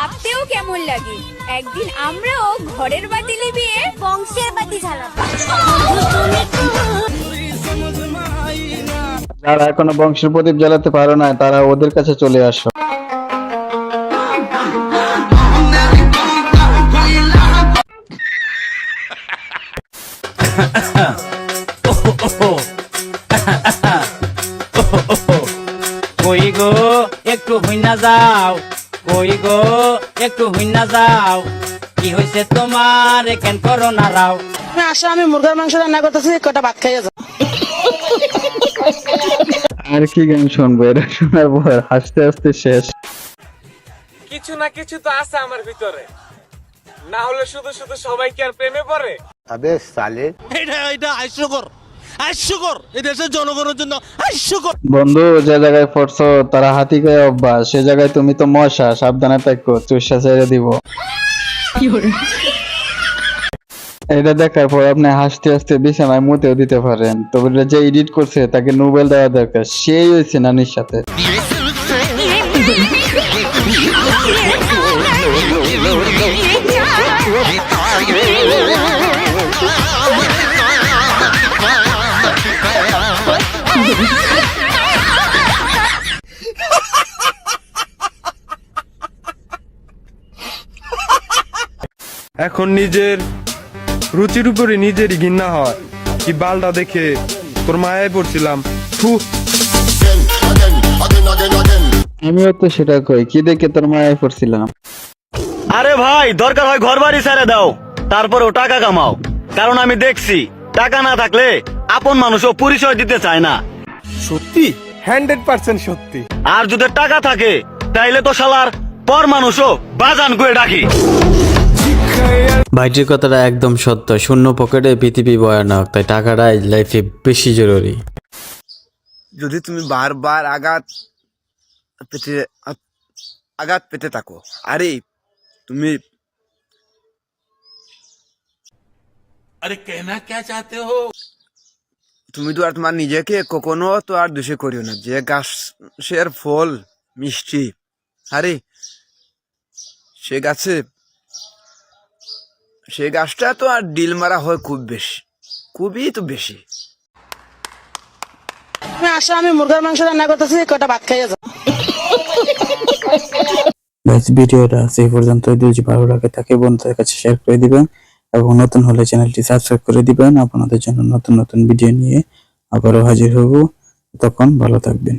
ভাবতেও কেমন লাগে? একদিন আমরাও ঘরের বাতি লিবিয়ে বংশের বাতি জ্বালাবো। যারা এখনও বংশের প্রদীপ জ্বালাতে পারো না তারা ওদের কাছে চলে আসো। কই গো? একটু হইনা যাও। কই গো? একটু হইনা যাও। কি হয়েছে তোমার? কেন করো না রাও। আমি আসো আমি মুরগার মাংস রান্না করতেছি কটা ভাত খাইয়ে যাও। আর কি গান শুনব? এটা শোনার পর হাসতে হাসতে শেষ। কিছু না কিছু তো আছে আমার ভিতরে। না হলে শুধু শুধু সবাই কি আর প্রেমে পড়ে। এটা এটা হাস্যকর হাস্যকর এই দেশের জনগণের জন্য হাস্যকর বন্ধু যে জায়গায় পড়ছো তারা হাতি গায়ে অভ্যাস সে জায়গায় তুমি তো মশা সাবধানে থাকো চুষা ছেড়ে দিব এটা দেখার পর আপনি হাসতে হাসতে বিছানায় মুতেও দিতে পারেন তবে যে এডিট করছে তাকে নোবেল দেওয়া দরকার সেই হয়েছে নানির সাথে এখন নিজের রুচির উপরে নিজেরই ঘৃণা হয়। কি বালটা দেখে তোর মায়ায় পড়ছিলাম? ফু। আমিও তো সেটা কই কি দেখে তোর মায়ায় পড়ছিলাম? আরে ভাই দরকার হয় ঘর বাড়ি ছেড়ে দাও তারপরেও টাকা কামাও। কারণ আমি দেখছি টাকা না থাকলে আপন মানুষও পরিচয় দিতে চায় না। সত্যি? হান্ড্রেড পার্সেন্ট সত্যি। আর যদি টাকা থাকে তাইলে তো শালার পর মানুষও বাজান করে ডাকি। ভাইটির কথাটা একদম সত্য। শূন্য পকেটে পৃথিবী ভয়ানক তাই টাকাটাই লাইফে বেশি জরুরি। যদি তুমি বারবার আঘাত পেতে আঘাত পেতে থাকো আরে তুমি আরে কেনা কে চাতে হো? তুমি তো আর তোমার নিজেকে কখনো তো আর দোষে করিও না। যে গাছের ফল মিষ্টি আরে সে গাছে সে গাছটা তো আর ডিল মারা হয় খুব বেশি খুবই তো বেশি। আমি আসো আমি মুরগার মাংস রান্না করতেছি কটা ভাত খাইয়ে যাও। গাইজ ভিডিওটা সেই পর্যন্ত। যদি ভালো লাগে তাকে বন্ধুদের কাছে শেয়ার করে দিবেন এবং নতুন হলে চ্যানেলটি সাবস্ক্রাইব করে দিবেন। আপনাদের জন্য নতুন নতুন ভিডিও নিয়ে আবারও হাজির হব। তখন ভালো থাকবেন।